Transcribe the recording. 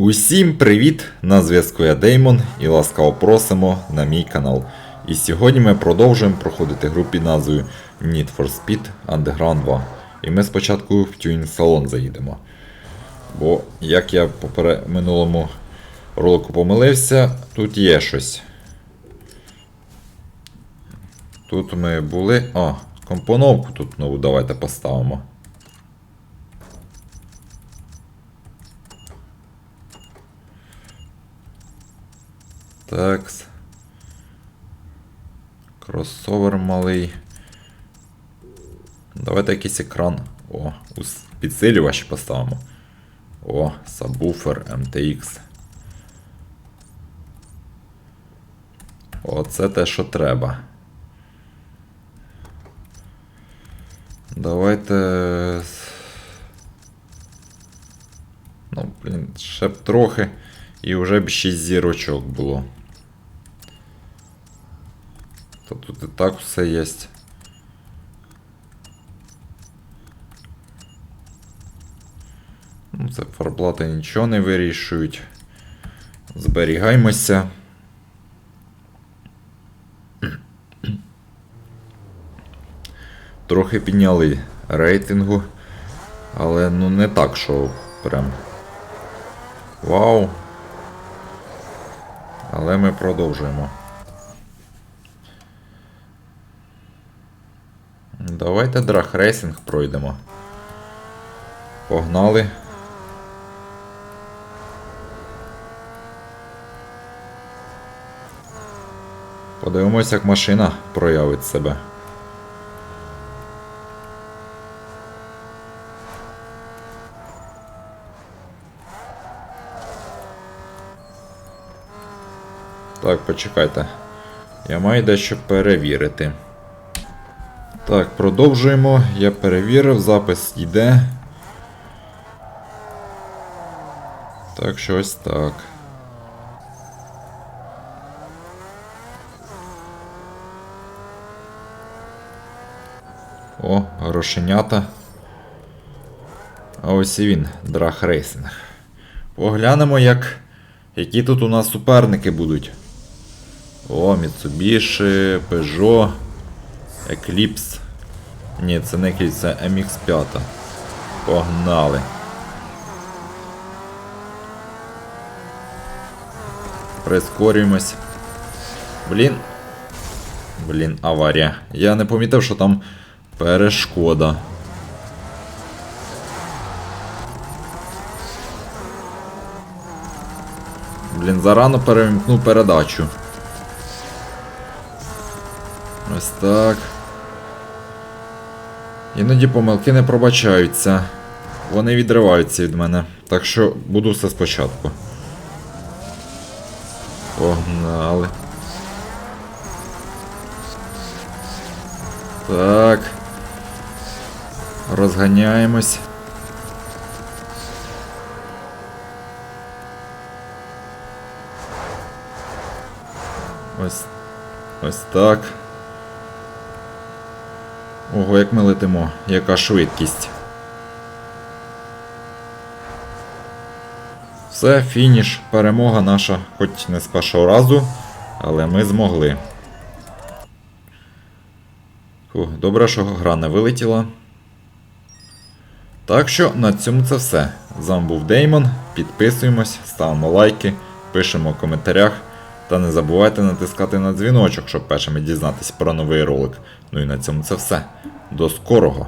Усім привіт! На зв'язку я Деймон і ласкаво просимо на мій канал. І сьогодні ми продовжуємо проходити гру під назвою Need for Speed Underground 2. І ми спочатку в тюнінг салон заїдемо. Бо як я по минулому ролику помилився, тут є щось. Тут ми були. А, компоновку тут нову давайте поставимо. Такс. Кросовер малий. Давайте якийсь екран. О, підсилювач поставимо. О, сабвуфер MTX. О, це те, що треба. Давайте. Ну, блін, ще б трохи. І вже б 6 зірочок було. Та тут і так все є. Ну, це фарплати нічого не вирішують. Зберігаємося. Трохи підняли рейтингу, але ну не так, що прям. Вау. Але ми продовжуємо. Давайте драхрейсинг пройдемо. Погнали. Подивимось, як машина проявить себе. Так, почекайте. Я маю дещо перевірити. Так, продовжуємо. Я перевірив, запис йде. Так, що ось так. О, грошенята. А ось і він, Драх Рейсинг. Поглянемо, як, які тут у нас суперники будуть. О, Mitsubishi, Peugeot, Eclipse. Ні, це не Eclipse, це MX5. Погнали. Прискорюємось. Блін. Блін, аварія. Я не помітив, що там перешкода. Блін, зарано перемкнув передачу. Ось так. Іноді помилки не пробачаються. Вони відриваються від мене. Так що буду все спочатку. Погнали. Так. Розганяємось. Ось. Ось так. Ого, як ми летимо, яка швидкість. Все, фініш, перемога наша, хоч не з першого разу, але ми змогли. Фух, добре, що гра не вилетіла. Так що на цьому це все. З вами був Деймон. Підписуємось, ставимо лайки, пишемо в коментарях. Та не забувайте натискати на дзвіночок, щоб першими дізнатися про новий ролик. Ну і на цьому це все. До скорого!